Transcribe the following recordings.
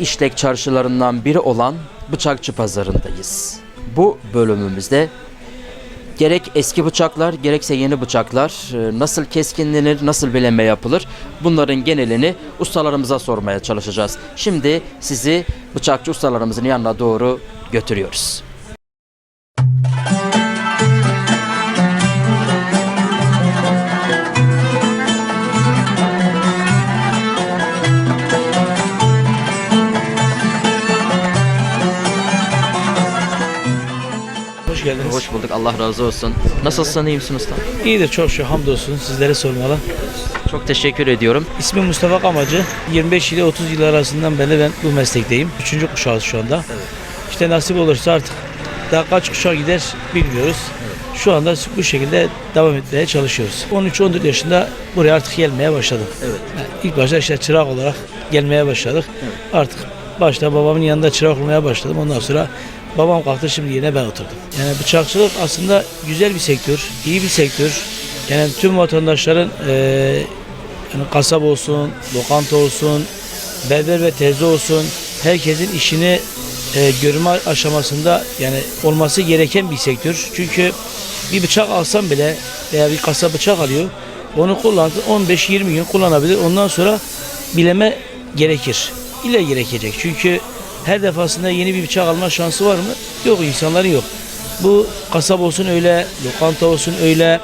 İşlek çarşılarından biri olan Bıçakçı Pazarı'ndayız. Bu bölümümüzde gerek eski bıçaklar gerekse yeni bıçaklar e, nasıl keskinlenir, nasıl bileme yapılır bunların genelini ustalarımıza sormaya çalışacağız. Şimdi sizi bıçakçı ustalarımızın yanına doğru götürüyoruz. Hoş bulduk. Allah razı olsun. Nasılsın? iyi misin usta? İyidir çok şükür hamdolsun sizlere sormalı. Çok teşekkür ediyorum. İsmim Mustafa Kamacı. 25 ile 30 yıl arasından beri ben bu meslekteyim. Üçüncü kuşağız şu anda. İşte nasip olursa artık daha kaç kuşak gider bilmiyoruz. Şu anda bu şekilde devam etmeye çalışıyoruz. 13-14 yaşında buraya artık gelmeye başladım. Evet. Yani İlk başta işte çırak olarak gelmeye başladık. Artık başta babamın yanında çırak olmaya başladım. Ondan sonra babam kalktı şimdi yine ben oturdum. Yani bıçakçılık aslında güzel bir sektör, iyi bir sektör. Yani tüm vatandaşların eee yani kasap olsun, lokanta olsun, berber ve terzi olsun herkesin işini e, görme aşamasında yani olması gereken bir sektör. Çünkü bir bıçak alsam bile veya bir kasa bıçak alıyor. Onu kullandı 15-20 gün kullanabilir. Ondan sonra bileme gerekir. İle gerekecek. Çünkü her defasında yeni bir bıçak alma şansı var mı? Yok insanların yok. Bu kasap olsun öyle, lokanta olsun öyle,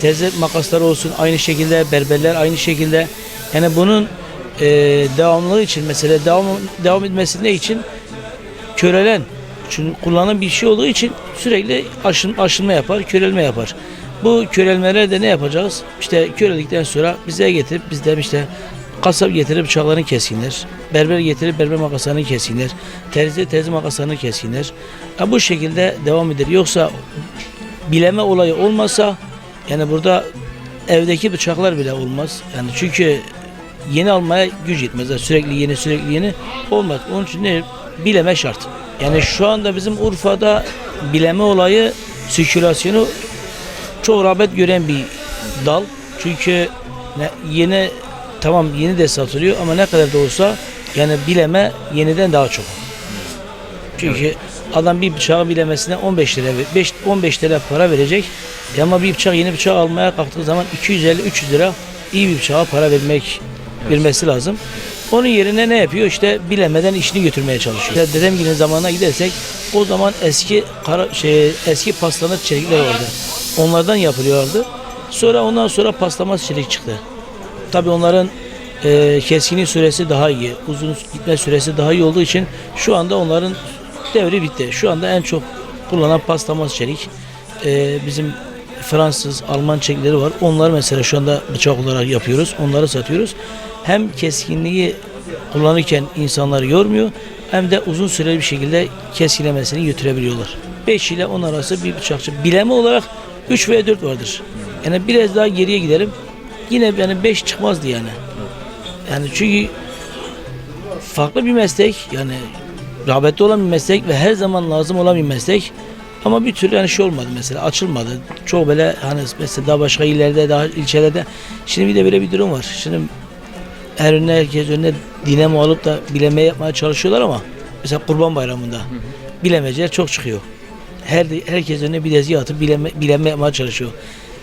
teyze makasları olsun aynı şekilde, berberler aynı şekilde. Yani bunun e, devamlılığı için mesela devam devam etmesi ne için? Körelen, çünkü kullanılan bir şey olduğu için sürekli aşın, aşınma yapar, körelme yapar. Bu körelmeler de ne yapacağız? İşte köreldikten sonra bize getirip bizden işte kasap getirip bıçaklarını keskinler. Berber getirip berber makaslarını keskinler. Terzi terzi makaslarını keskinler. Ya bu şekilde devam eder. Yoksa bileme olayı olmasa yani burada evdeki bıçaklar bile olmaz. Yani çünkü yeni almaya güç yetmez. Yani sürekli yeni sürekli yeni olmaz. Onun için ne? Bileme şart. Yani şu anda bizim Urfa'da bileme olayı sirkülasyonu çok rağbet gören bir dal. Çünkü yeni tamam yeni de satılıyor ama ne kadar da olsa yani bileme yeniden daha çok. Çünkü adam bir bıçağı bilemesine 15 lira, 5, 15 lira para verecek. E Ama bir bıçak yeni bıçak almaya kalktığı zaman 250-300 lira iyi bir bıçağa para vermek vermesi lazım. Onun yerine ne yapıyor? İşte bilemeden işini götürmeye çalışıyor. İşte dedem gibi zamanına gidersek o zaman eski kara, şey, eski paslanır çelikler vardı. Onlardan yapılıyordu. Sonra ondan sonra paslamaz çelik çıktı. Tabii onların e, keskinlik süresi daha iyi, uzun gitme süresi daha iyi olduğu için şu anda onların devri bitti. Şu anda en çok kullanılan pastamaz çelik. E, bizim Fransız, Alman çelikleri var. Onları mesela şu anda bıçak olarak yapıyoruz. Onları satıyoruz. Hem keskinliği kullanırken insanları yormuyor hem de uzun süreli bir şekilde keskilemesini götürebiliyorlar. 5 ile 10 arası bir bıçakçı. Bileme olarak 3 veya 4 vardır. Yani biraz daha geriye gidelim. Yine yani 5 çıkmazdı yani. Yani çünkü farklı bir meslek yani rağbette olan bir meslek ve her zaman lazım olan bir meslek. Ama bir türlü yani şey olmadı mesela açılmadı. Çok böyle hani mesela daha başka illerde daha ilçelerde. Şimdi bir de böyle bir durum var. Şimdi her önüne herkes önüne dinamo alıp da bileme yapmaya çalışıyorlar ama mesela kurban bayramında bilemeciler çok çıkıyor. Her herkes önüne bir dezgah atıp bileme, bileme yapmaya çalışıyor.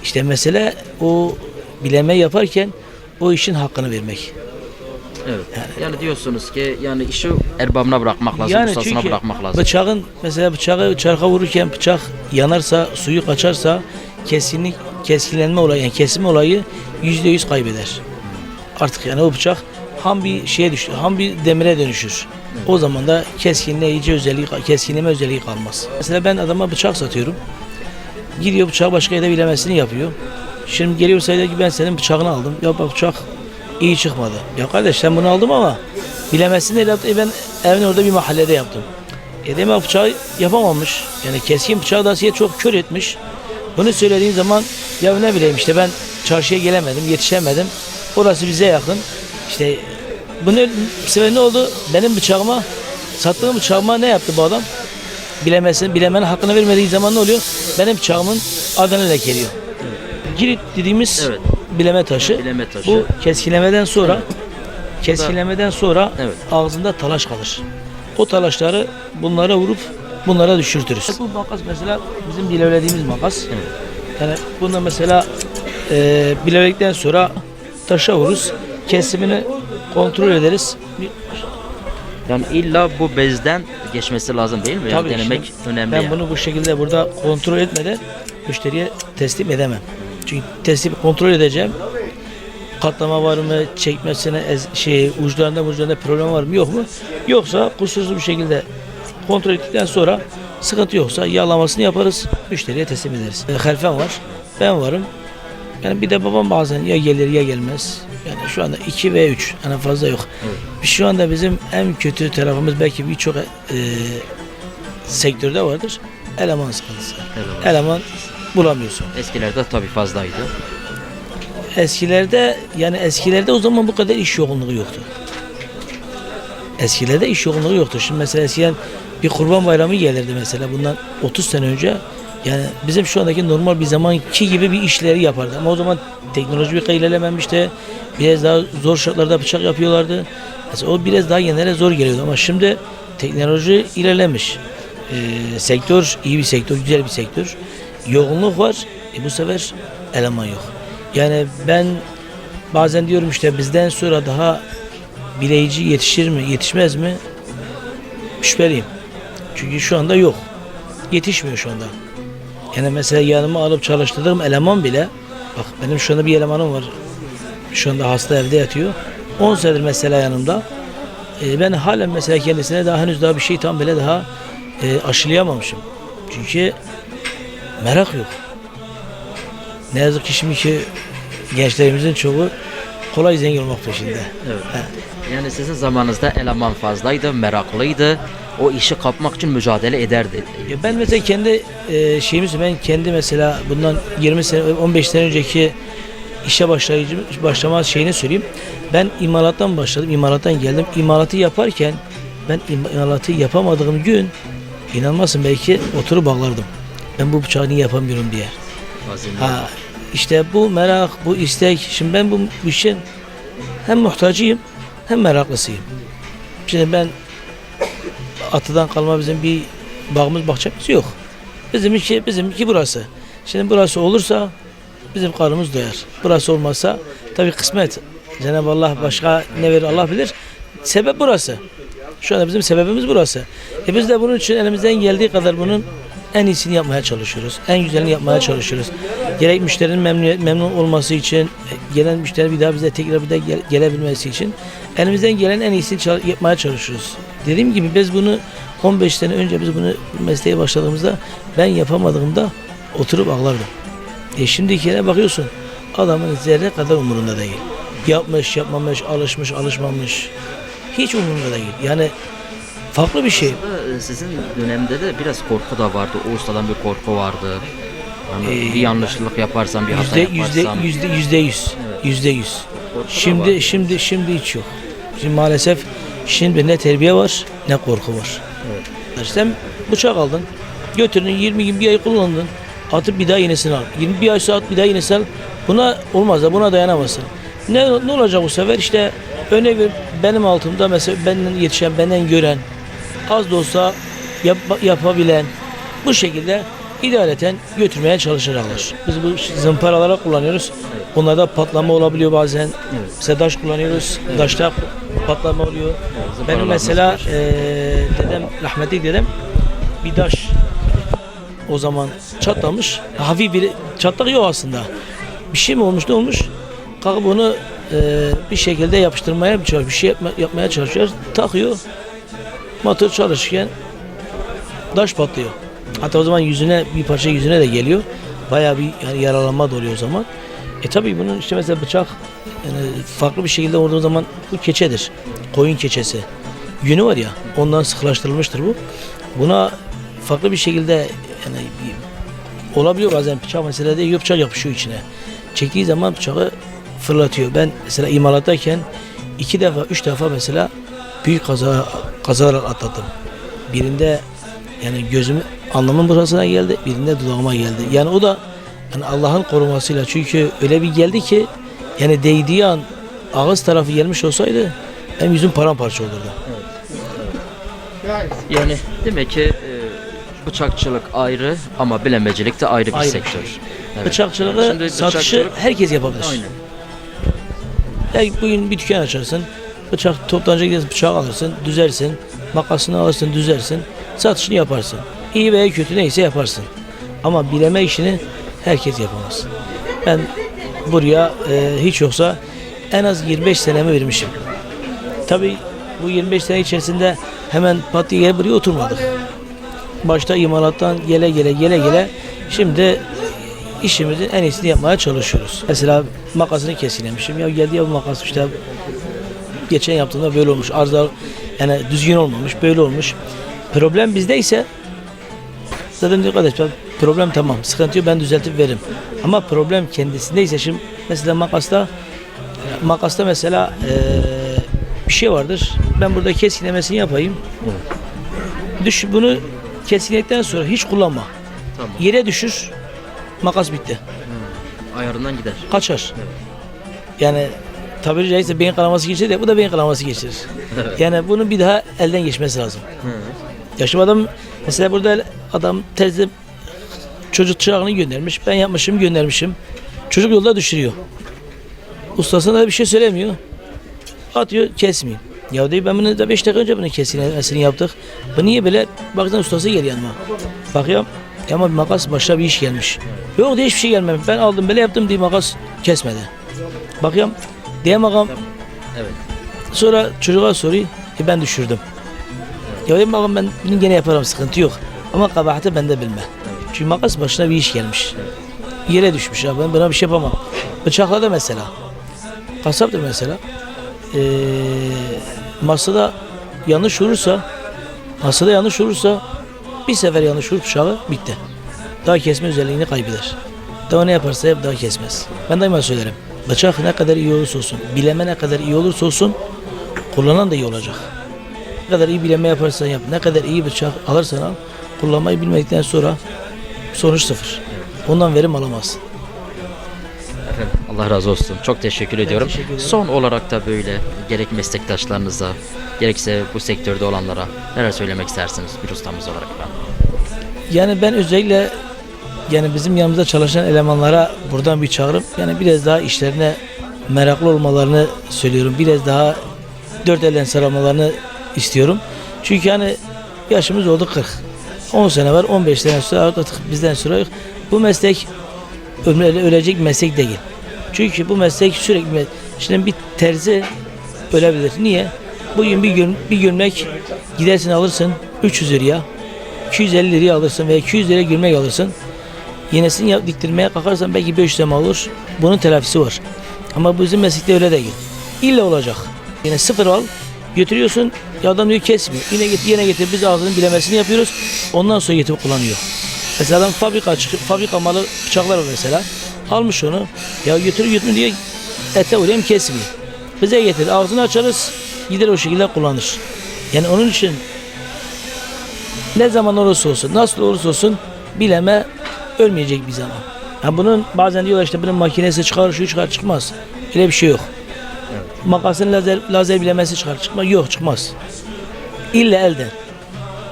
İşte mesele o bileme yaparken o işin hakkını vermek. Evet. Yani, diyorsunuz ki yani işi erbabına bırakmak lazım, ustasına bırakmak lazım. bıçağın mesela bıçağı çarka vururken bıçak yanarsa, suyu kaçarsa kesinlik keskinlenme olayı, yani kesme olayı yüzde yüz kaybeder. Artık yani o bıçak ham bir şeye düşür, ham bir demire dönüşür. O zaman da keskinleyici özelliği, keskinleme özelliği kalmaz. Mesela ben adama bıçak satıyorum. Gidiyor bıçağı başka yerde bilemesini yapıyor. Şimdi geliyor sayıda ki ben senin bıçağını aldım. Ya bak bıçak iyi çıkmadı. Ya kardeş sen bunu aldım ama bilemesini de. E ben evin orada bir mahallede yaptım. E demek bıçağı yapamamış. Yani keskin bıçağı da çok kör etmiş. Bunu söylediğin zaman ya ne bileyim işte ben çarşıya gelemedim, yetişemedim. Orası bize yakın. İşte bunu bu sefer ne oldu? Benim bıçağıma, sattığım bıçağıma ne yaptı bu adam? Bilemesin, bilemenin hakkını vermediği zaman ne oluyor? Benim bıçağımın adını lekeliyor. Girit dediğimiz Evet. bileme taşı. Bileme taşı. Bu keskilemeden sonra Keskinlemeden sonra Evet. ağzında talaş kalır. O talaşları bunlara vurup bunlara düşürtürüz. Bu makas mesela bizim bilevlediğimiz makas. Yani bunda mesela e, bilevledikten sonra taşa vururuz. Kesimini kontrol ederiz. Yani illa bu bezden geçmesi lazım değil mi? Yani Tabii, denemek şimdi önemli. Ben yani. bunu bu şekilde burada kontrol etmeden müşteriye teslim edemem. Çünkü teslim kontrol edeceğim. Katlama var mı, çekmesine şey uçlarında uçlarında problem var mı yok mu? Yoksa kusursuz bir şekilde kontrol ettikten sonra sıkıntı yoksa yağlamasını yaparız, müşteriye teslim ederiz. E, Halfen var, ben varım. Yani bir de babam bazen ya gelir ya gelmez. Yani şu anda 2 ve 3 yani fazla yok. Şu anda bizim en kötü tarafımız belki birçok e, sektörde vardır. Eleman sıkıntısı. Eleman. Eleman bulamıyorsun. Eskilerde tabii fazlaydı. Eskilerde yani eskilerde o zaman bu kadar iş yoğunluğu yoktu. Eskilerde iş yoğunluğu yoktu. Şimdi mesela eskiden bir kurban bayramı gelirdi mesela bundan 30 sene önce. Yani bizim şu andaki normal bir zamanki gibi bir işleri yapardı. Ama o zaman teknoloji bir ilerlememişti. Biraz daha zor şartlarda bıçak yapıyorlardı. Mesela o biraz daha yenilere zor geliyordu ama şimdi teknoloji ilerlemiş. Ee, sektör iyi bir sektör, güzel bir sektör. Yoğunluk var. E bu sefer eleman yok. Yani ben bazen diyorum işte bizden sonra daha bileyici yetişir mi, yetişmez mi? Şüpheliyim. Çünkü şu anda yok. Yetişmiyor şu anda. Yani mesela yanıma alıp çalıştırdığım eleman bile bak benim şu anda bir elemanım var. Şu anda hasta evde yatıyor. 10 senedir mesela yanımda. E, ben halen mesela kendisine daha henüz daha bir şey tam bile daha e, aşılayamamışım. Çünkü merak yok. Ne yazık ki şimdiki gençlerimizin çoğu kolay zengin olmak peşinde. Evet. Yani sizin zamanınızda eleman fazlaydı, meraklıydı. O işi kapmak için mücadele ederdi. Ya ben mesela kendi e, şeyimiz ben kendi mesela bundan 20 sene 15 sene önceki işe başlayıcı başlama şeyini söyleyeyim. Ben imalattan başladım. imalattan geldim. İmalatı yaparken ben imalatı yapamadığım gün inanmazsın belki oturup bağlardım. Ben bu bıçağı niye yapamıyorum diye. Azimli. Ha işte bu merak, bu istek. Şimdi ben bu bu işin hem muhtacıyım hem meraklısıyım. Şimdi ben atıdan kalma bizim bir bağımız bahçemiz yok. Bizimki bizimki burası. Şimdi burası olursa bizim karnımız doyar. Burası olmazsa tabii kısmet. Cenab-ı Allah başka ne verir Allah bilir. Sebep burası. Şu anda bizim sebebimiz burası. E biz de bunun için elimizden geldiği kadar bunun en iyisini yapmaya çalışıyoruz. En güzelini yapmaya çalışıyoruz. Gerek müşterinin memnun, memnun olması için, gelen müşteri bir daha bize tekrar bir daha gel- gelebilmesi için elimizden gelen en iyisini çal- yapmaya çalışıyoruz. Dediğim gibi biz bunu 15 sene önce biz bunu mesleğe başladığımızda ben yapamadığımda oturup ağlardım. E şimdikine bakıyorsun adamın zerre kadar umurunda değil. Yapmış, yapmamış, alışmış, alışmamış. Hiç umurunda değil. Yani farklı bir şey. Aslında, e, Sizin dönemde de biraz korku da vardı. O ustadan bir korku vardı. Hani Ee, bir yanlışlık yaparsam, bir hata Yüzde yüzde yaparsam. yüzde yüzde yüz. Yüzde yüz. Korku da Şimdi var. şimdi şimdi hiç yok. Şimdi maalesef şimdi ne terbiye var ne korku var. Evet. Sen bıçak aldın. Götürdün 20 gün bir ay kullandın. Atıp bir daha yenisini al. 21 ay saat bir daha yenisini al. Buna olmaz da buna dayanamazsın. Ne, ne olacak bu sefer? İşte örnek benim altımda mesela benden yetişen, benden gören, az da olsa yap, yapabilen bu şekilde idareten götürmeye çalışacaklar. Biz bu zımparalara kullanıyoruz. Bunlarda patlama olabiliyor bazen. Evet. Mesela daş kullanıyoruz. Daşta patlama oluyor. Benim mesela eee dedem, rahmetli dedem bir daş o zaman çatlamış. Hafif bir çatlak yok aslında. Bir şey mi olmuş ne olmuş? Kalkıp onu eee, bir şekilde yapıştırmaya. Bir şey yapma- yapmaya çalışıyor. Takıyor. Motor çalışırken daş patlıyor. Hatta o zaman yüzüne bir parça yüzüne de geliyor. Bayağı bir yani yaralanma da oluyor o zaman. E tabii bunun işte mesela bıçak yani farklı bir şekilde vurduğu zaman bu keçedir. Koyun keçesi. Yünü var ya ondan sıkılaştırılmıştır bu. Buna farklı bir şekilde yani olabiliyor bazen bıçak mesela de bıçak yapışıyor içine. Çektiği zaman bıçağı fırlatıyor. Ben mesela imalattayken iki defa, üç defa mesela büyük kaza kazalar atlattım. Birinde yani gözüm alnımın burasına geldi, birinde dudağıma geldi. Yani o da yani Allah'ın korumasıyla çünkü öyle bir geldi ki yani değdiği an ağız tarafı gelmiş olsaydı Benim yüzüm paramparça olurdu. Yani demek ki e, bıçakçılık ayrı ama bilemecilik de ayrı bir Ayrı sektör. şey. Evet. Bıçakçılığı, Şimdi satışı bıçakçılık- herkes yapabilir. Aynen. Yani bugün bir dükkan açarsın, bıçak toptancıya gidersin, bıçak alırsın, düzersin, makasını alırsın, düzersin, satışını yaparsın. İyi veya kötü neyse yaparsın. Ama bileme işini herkes yapamaz. Ben buraya e, hiç yoksa en az 25 senemi vermişim. Tabii bu 25 sene içerisinde hemen pat diye buraya oturmadık. Başta imalattan gele gele gele gele şimdi işimizin en iyisini yapmaya çalışıyoruz. Mesela makasını kesilemişim. Ya geldi ya bu makas işte geçen yaptığımda böyle olmuş. Arzlar yani düzgün olmamış, böyle olmuş. Problem bizde ise zaten diyor kardeş problem tamam. Sıkıntı yok ben düzeltip veririm. Ama problem kendisindeyse şimdi mesela makasta makasta mesela eee, bir şey vardır. Ben burada keskilemesini yapayım. Düş bunu keskiledikten sonra hiç kullanma. Tamam. Yere düşür. Makas bitti. Ayarından gider. Kaçar. Yani tabiri caizse beyin kanaması geçirir de bu da beyin kanaması geçirir. yani bunun bir daha elden geçmesi lazım. Ya şimdi adam mesela burada adam terzi çocuk çırağını göndermiş. Ben yapmışım göndermişim. Çocuk yolda düşürüyor. Ustasına da bir şey söylemiyor. Atıyor kesmiyor. Ya değil ben bunu da 5 dakika önce bunu kesilmesini yaptık. Bu niye böyle? Baktım ustası geliyor yanıma. Bakıyorum. Ya ama bir makas başka bir iş gelmiş. Yok diye hiçbir şey gelmemiş. Ben aldım böyle yaptım diye makas kesmedi. Bakıyorum. Diye makam. Evet. Sonra çocuğa soruyor. E ben düşürdüm. Ya dedim bakın ben bunu gene yaparım sıkıntı yok. Ama kabahati bende bilme. Çünkü makas başına bir iş gelmiş. Yere düşmüş ya ben buna bir şey yapamam. Bıçakla da mesela. Kasap da mesela. Ee, masada yanlış vurursa masada yanlış vurursa bir sefer yanlış vurup bıçağı bitti. Daha kesme özelliğini kaybeder. Daha ne yaparsa hep daha kesmez. Ben daima söylerim. Bıçak ne kadar iyi olursa olsun, bileme ne kadar iyi olursa olsun kullanan da iyi olacak. Ne kadar iyi bileme yaparsan yap, ne kadar iyi bıçak alırsan al, kullanmayı bilmedikten sonra sonuç sıfır. Ondan verim alamazsın. Efendim Allah razı olsun. Çok teşekkür ediyorum. teşekkür ederim. Son olarak da böyle gerek meslektaşlarınıza gerekse bu sektörde olanlara neler söylemek istersiniz bir ustamız olarak efendim? Yani ben özellikle yani bizim yanımızda çalışan elemanlara buradan bir çağrım. Yani biraz daha işlerine meraklı olmalarını söylüyorum. Biraz daha dört elden saramalarını istiyorum. Çünkü hani yaşımız oldu 40. 10 sene var, 15 sene sonra artık bizden sonra yok. Bu meslek öle- ölecek meslek değil. Çünkü bu meslek sürekli şimdi bir terzi ölebilir. Niye? Bugün bir gün bir gömlek gidersin alırsın 300 liraya. 250 liraya alırsın veya 200 liraya gömlek alırsın. Yenisini diktirmeye kalkarsan belki 500 lira olur. Bunun telafisi var. Ama bizim meslekte öyle değil. İlla olacak. Yine sıfır al, götürüyorsun, ya adam diyor kesmiyor. Yine getir, yine getir, biz ağzının bilemesini yapıyoruz. Ondan sonra getirip kullanıyor. Mesela adam fabrika çıkıp, fabrika malı bıçaklar var mesela. Almış onu, ya götür götür diye ete uğrayayım kesmiyor. Bize getir, ağzını açarız, gider o şekilde kullanır. Yani onun için ne zaman olursa olsun, nasıl olursa olsun bileme ölmeyecek bir zaman. Ha bunun bazen diyorlar işte bunun makinesi çıkar, şu çıkar çıkmaz. Öyle bir şey yok. Makasın lazer, lazer bilemesi çıkar çıkmaz. Yok çıkmaz. İlla elden.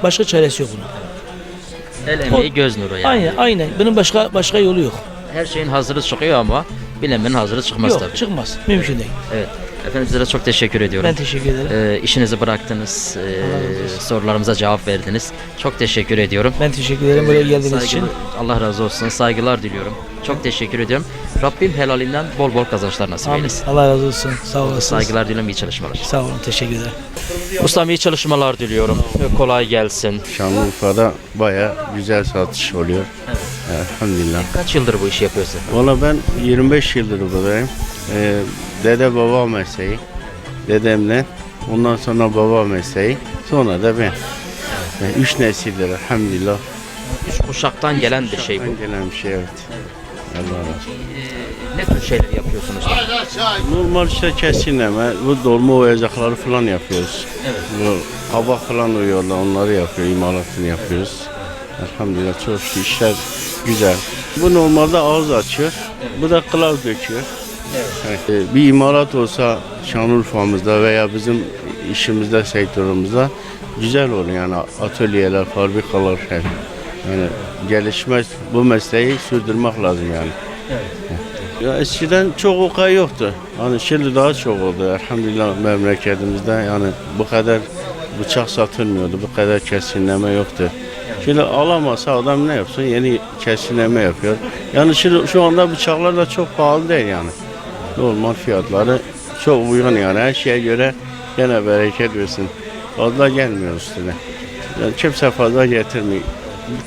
Başka çaresi yok bunun. El emeği göz nuru yani. Aynen aynen. Bunun başka başka yolu yok. Her şeyin hazırı çıkıyor ama bilemenin hazırı çıkmaz yok tabii. çıkmaz. Mümkün değil. Evet. Efendim size de çok teşekkür ediyorum. Ben teşekkür ederim. Ee, işinizi bıraktınız, ee, olsun. sorularımıza cevap verdiniz. Çok teşekkür ediyorum. Ben teşekkür ederim buraya geldiğiniz Saygı- için. Allah razı olsun. Saygılar diliyorum. Çok teşekkür ediyorum. Rabbim helalinden bol bol kazançlar nasip Amin. eylesin. Allah razı olsun. Sağ olasınız. Saygılar diliyorum. iyi çalışmalar. Sağ olun. Teşekkür ederim. Ustam iyi çalışmalar diliyorum. Kolay gelsin. Şanlıurfa'da baya güzel satış oluyor. Elhamdülillah. Kaç yıldır bu işi yapıyorsun? Valla ben 25 yıldır buradayım. Ee, dede baba mesleği. Dedemle. Ondan sonra baba mesleği. Sonra da ben. Yani üç nesildir elhamdülillah. Üç kuşaktan gelen bir şey bu. Gelen bir şey evet. Allah razı olsun. Ne tür şeyler yapıyorsunuz? Normal işte kesinleme, bu dolma oyacakları falan yapıyoruz. Evet. Bu kabak falan uyuyorlar, onları yapıyor, imalatını yapıyoruz. Elhamdülillah çok şükür işler güzel. Bu normalde ağız açıyor, bu da kılav döküyor. Evet. Bir imalat olsa Şanlıurfa'mızda veya bizim işimizde, sektörümüzde güzel olur yani atölyeler, fabrikalar hep. Yani gelişme bu mesleği sürdürmek lazım yani. Ya eskiden çok okay yoktu. Hani şimdi daha çok oldu. Elhamdülillah memleketimizde yani bu kadar bıçak satılmıyordu. Bu kadar kesinleme yoktu. Şimdi alamasa adam ne yapsın? Yeni kesinleme yapıyor. Yani şimdi şu anda bıçaklar da çok pahalı değil yani. Normal fiyatları çok uygun yani. Her şeye göre gene bereket versin. Fazla gelmiyor üstüne. Yani kimse fazla getirmiyor.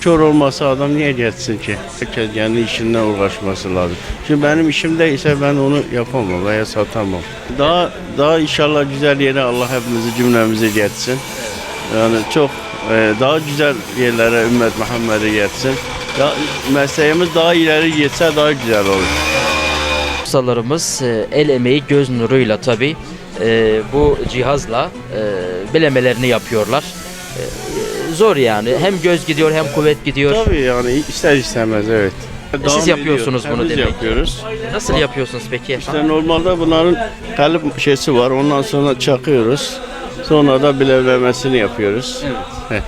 Kör olmasa adam niye geçsin ki? Herkes kendi işinden uğraşması lazım. Şimdi benim işimde ise ben onu yapamam veya satamam. Daha daha inşallah güzel yere Allah hepimizi cümlemizi geçsin. Yani çok e, daha güzel yerlere ümmet Muhammed'i geçsin. Ya, mesleğimiz daha ileri geçse daha güzel olur. Ustalarımız e, el emeği göz nuruyla tabi bu cihazla e, bilemelerini yapıyorlar. E, zor yani. Hem göz gidiyor hem kuvvet gidiyor. Tabii yani ister istemez evet. Devam yapıyorsunuz ediyor. bunu Biz demek. yapıyoruz. Nasıl yapıyorsunuz peki? İşte normalde bunların kalıp şeysi var. Ondan sonra çakıyoruz. Sonra da bilevlemesini yapıyoruz. Evet.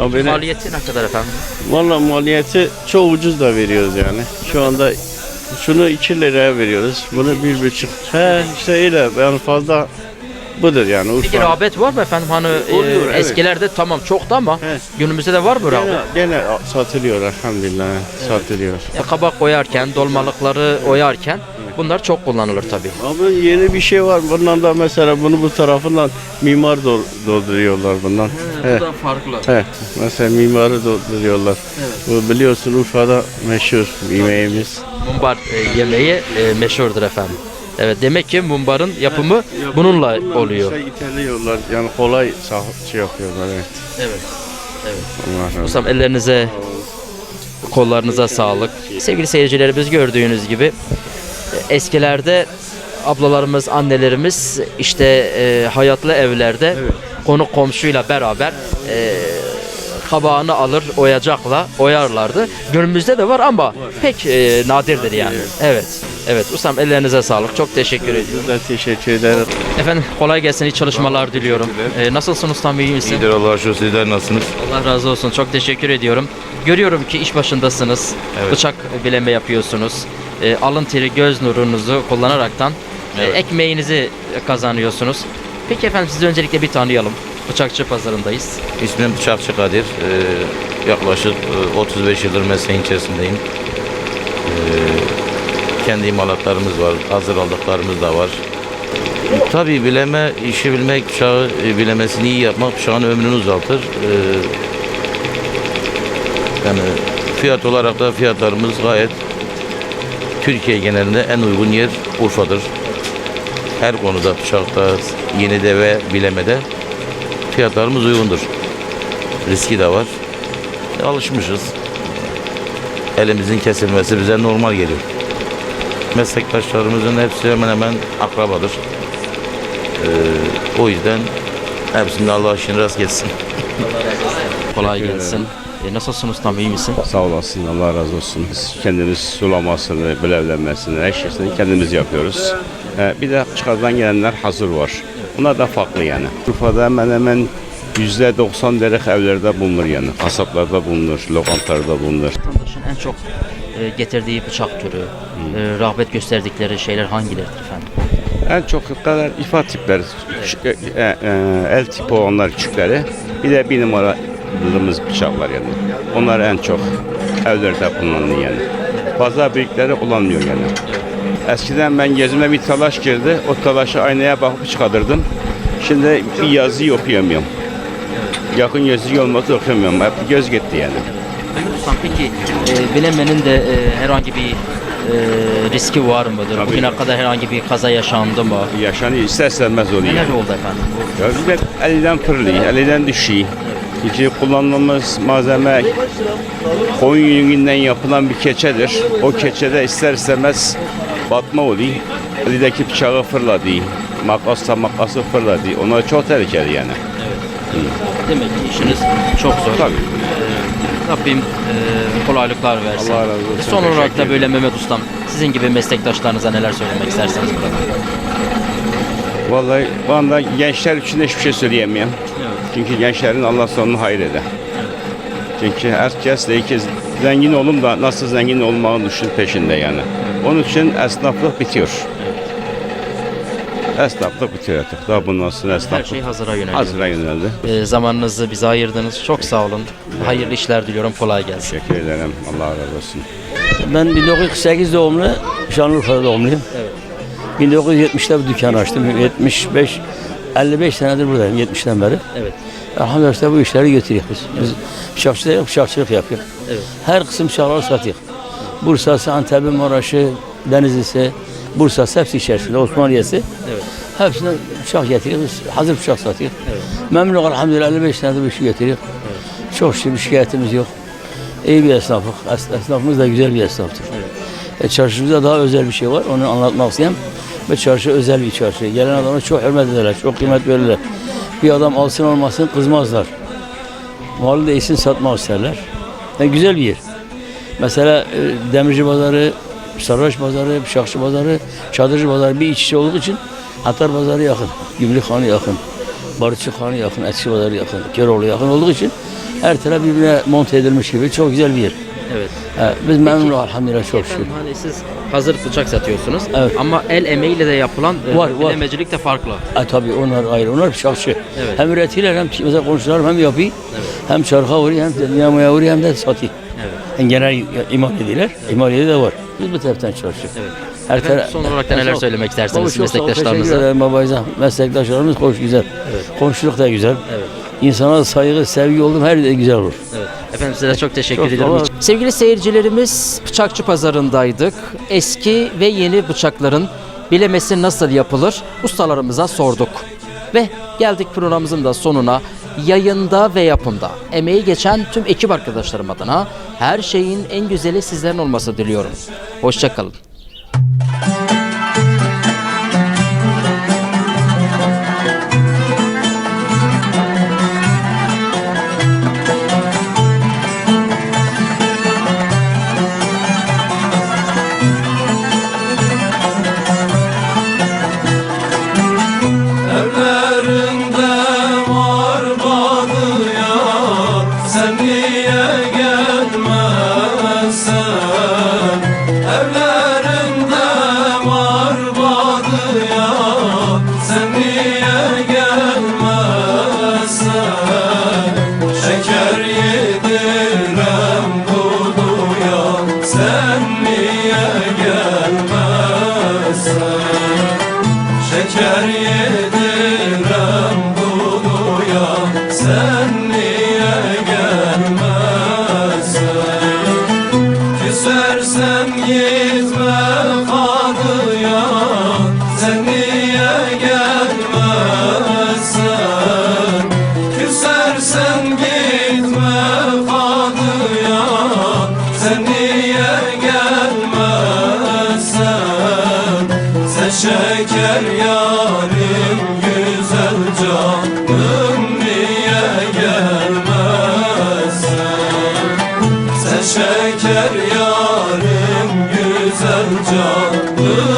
Ya böyle, Maliyeti ne kadar efendim? Valla maliyeti çok ucuz da veriyoruz yani. Şu anda şunu 2 liraya veriyoruz. Bunu bir buçuk. He işte öyle yani fazla budur yani. Peki Urfa. rağbet var mı efendim? Hani e, Oluyor, evet. eskilerde tamam çoktu ama Evet. günümüzde de var mı rağbet? Gene, satılıyor elhamdülillah. Satılıyor. Ya Kabak oyarken, dolmalıkları oyarken bunlar çok kullanılır tabii. Abi yeni bir şey var. Bundan da mesela bunu bu tarafından mimar dol- dolduruyorlar bundan. He. farklı. He, mesela mimarı dolduruyorlar. Bu biliyorsun Urfa'da meşhur yemeğimiz. Mumbar e, yemeği e, meşhurdur efendim. Evet demek ki mumbarın yapımı bununla oluyor. Şey iteliyorlar yani kolay şey yapıyorlar evet. Evet. Olsun. Ustam ellerinize, kollarınıza sağlık. Sevgili seyircilerimiz gördüğünüz gibi eskilerde ablalarımız, annelerimiz işte e, hayatlı evlerde konu komşuyla beraber e, kabağını alır oyacakla oyarlardı. Günümüzde de var ama pek e, nadirdir yani. Evet. Evet. Ustam ellerinize sağlık. Çok teşekkür ediyorum. Biz de teşekkür ederim. Efendim kolay gelsin. iyi çalışmalar diliyorum. E, nasılsın ustam? iyi misin? İyidir Allah'a şükür sizler nasılsınız? Allah razı olsun. Çok teşekkür ediyorum. Görüyorum ki iş başındasınız. Evet. Bıçak bileme yapıyorsunuz. E, alın teri göz nurunuzu kullanaraktan e, Evet. ekmeğinizi kazanıyorsunuz. Peki efendim sizi öncelikle bir tanıyalım. Bıçakçı pazarındayız. İsmim Bıçakçı Kadir. Ee, yaklaşık e, 35 yıldır mesleğin içerisindeyim. Ee, kendi imalatlarımız var, hazır aldıklarımız da var. Tabii bileme, işi bilmek, bıçağı e, bilemesini iyi yapmak bıçağın ömrünü uzaltır. Ee, yani fiyat olarak da fiyatlarımız gayet Türkiye genelinde en uygun yer Urfa'dır. Her konuda bıçakta, yeni de ve bilemede fiyatlarımız uygundur. Riski de var. E, alışmışız. Elimizin kesilmesi bize normal geliyor. Meslektaşlarımızın hepsi hemen hemen akrabadır. Ee, o yüzden hepsinde Allah işini rast geçsin. Kolay gelsin. E, nasılsın ustam? iyi misin? Sağ olasın, Allah razı olsun. Biz kendimiz sulamasını, bilevlenmesini, her şeyini kendimiz yapıyoruz. Ee, bir de dışarıdan gelenler hazır var. Bunlar da farklı yani. Urfa'da hemen hemen yüzde 90 derek evlerde bulunur yani. Kasaplarda bulunur, lokantalarda bulunur. Vatandaşın en çok e, getirdiği bıçak türü, e, rağbet gösterdikleri şeyler hangileridir efendim? En çok kadar ifa tipleri, küçük, e, e, el tipi olanlar küçükleri. Bir de bir numaralımız bıçaklar yani. Onlar en çok evlerde kullanılıyor yani. Fazla büyükleri kullanmıyor yani. Eskiden ben gözüme bir talaş girdi. O talaşı aynaya bakıp çıkartırdım. Şimdi bir yazıyı okuyamıyorum. Yakın yazıyı olmazsa okuyamıyorum. Hep göz gitti yani. Ustam peki e, bilemenin de e, herhangi bir e, riski var mıdır? Tabii. Bugüne kadar herhangi bir kaza yaşandı mı? Yaşanıyor, ister istemez oluyor. Neler oldu efendim? Ya bir de elden fırlıyor, elden düşüyor. İkinci kullandığımız malzeme koyun yününden yapılan bir keçedir. O keçede ister istemez batma oluyor. Elindeki bıçağı fırladı. Makasla makası fırladı. Onlar çok tehlikeli yani. Demek ki işiniz çok zor. Tabii. Rabbim e, kolaylıklar versin. Allah razı olsun. Son olarak da böyle Mehmet Ustam sizin gibi meslektaşlarınıza neler söylemek isterseniz burada. Vallahi bu anda gençler için de hiçbir şey söyleyemeyeyim. Çünkü gençlerin Allah sonunu hayır eder. Çünkü herkes de ki zengin olun da nasıl zengin olmanı düşün peşinde yani. Onun için esnaflık bitiyor. Esnaflık bitiyor artık. Daha bundan sonra Her esnaflık şey hazıra yöneliyor. hazıra yöneldi. E, zamanınızı bize ayırdınız. Çok sağ olun. Hayırlı işler diliyorum. Kolay gelsin. Teşekkür ederim. Allah razı olsun. Ben 1948 doğumlu, Şanlıurfa doğumluyum. Evet. 1970'te bir dükkan açtım. 75, 55 senedir buradayım, 70'ten beri. Evet. Elhamdülillah işte bu işleri götürüyoruz biz. Biz bıçakçı değil, bıçakçılık yapıyoruz. Evet. Her kısım bıçakları satıyoruz. Bursa'sı, Antep'i, Maraş'ı, Denizli'si, Bursa'sı hepsi içerisinde, Osmaniye'si. Evet. Hepsinden bıçak getiriyoruz, hazır bıçak satıyoruz. Evet. Memnun elhamdülillah 55 senedir bu işi getiriyoruz. Çok şükür bir şikayetimiz yok. İyi bir esnaflık. Es- Esnafımız da güzel bir esnaftır. E, çarşımızda daha özel bir şey var. Onu anlatmak istedim. Ve çarşı özel bir çarşı. Gelen adama çok hürmet ederler, çok kıymet verirler. Bir adam alsın olmasın kızmazlar. Malı da iyisin satmak isterler. Yani güzel bir yer. Mesela e, Demirci Pazarı, Sarıbaş Pazarı, Bıçakçı Pazarı, Çadırcı Pazarı bir iç içe olduğu için Hatar Pazarı yakın, Gümrükhanı yakın, Barışçıkhanı yakın, Etçi Pazarı yakın, Köroğlu yakın olduğu için her taraf birbirine monte edilmiş gibi çok güzel bir yer. Evet. Ha, biz memnunuz elhamdülillah çok şükür. Efendim hani siz hazır bıçak satıyorsunuz. Evet. Ama el emeğiyle de yapılan e, Var, var. bilemecilik de farklı. E, tabii onlar ayrı, onlar bıçakçı. Evet. Hem üretiyorlar hem mesela komşular hem yapıyor. Evet. Hem çarka vuruyor hem de yamaya vuruyor hem de satıyor. Evet. Yani genel imal ediyorlar. İmaliyede de var. Biz bu taraftan çalışıyoruz. Evet. Her Efendim, son olarak da neler Çok- söylemek istersiniz çok meslektaşlarınıza? Teşekkür ederim babayıza. Meslektaşlarımız hoş güzel. Evet. Komşuluk da güzel. Evet. İnsana saygı, sevgi oldum her de güzel olur. Evet. Efendim size çok teşekkür Çok ederim. Sevgili seyircilerimiz Bıçakçı Pazarı'ndaydık. Eski ve yeni bıçakların bilemesi nasıl yapılır ustalarımıza sorduk. Ve geldik programımızın da sonuna. Yayında ve yapımda emeği geçen tüm ekip arkadaşlarım adına her şeyin en güzeli sizlerin olması diliyorum. Hoşçakalın. Canım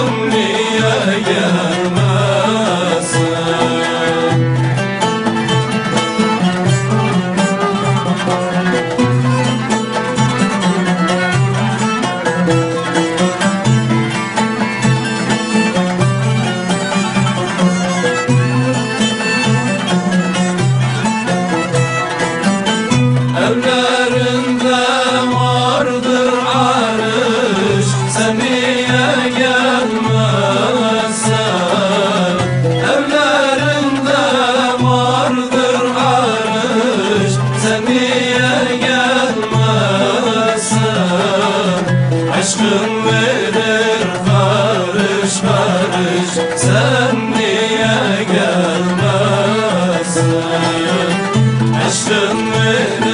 Aşkın mürü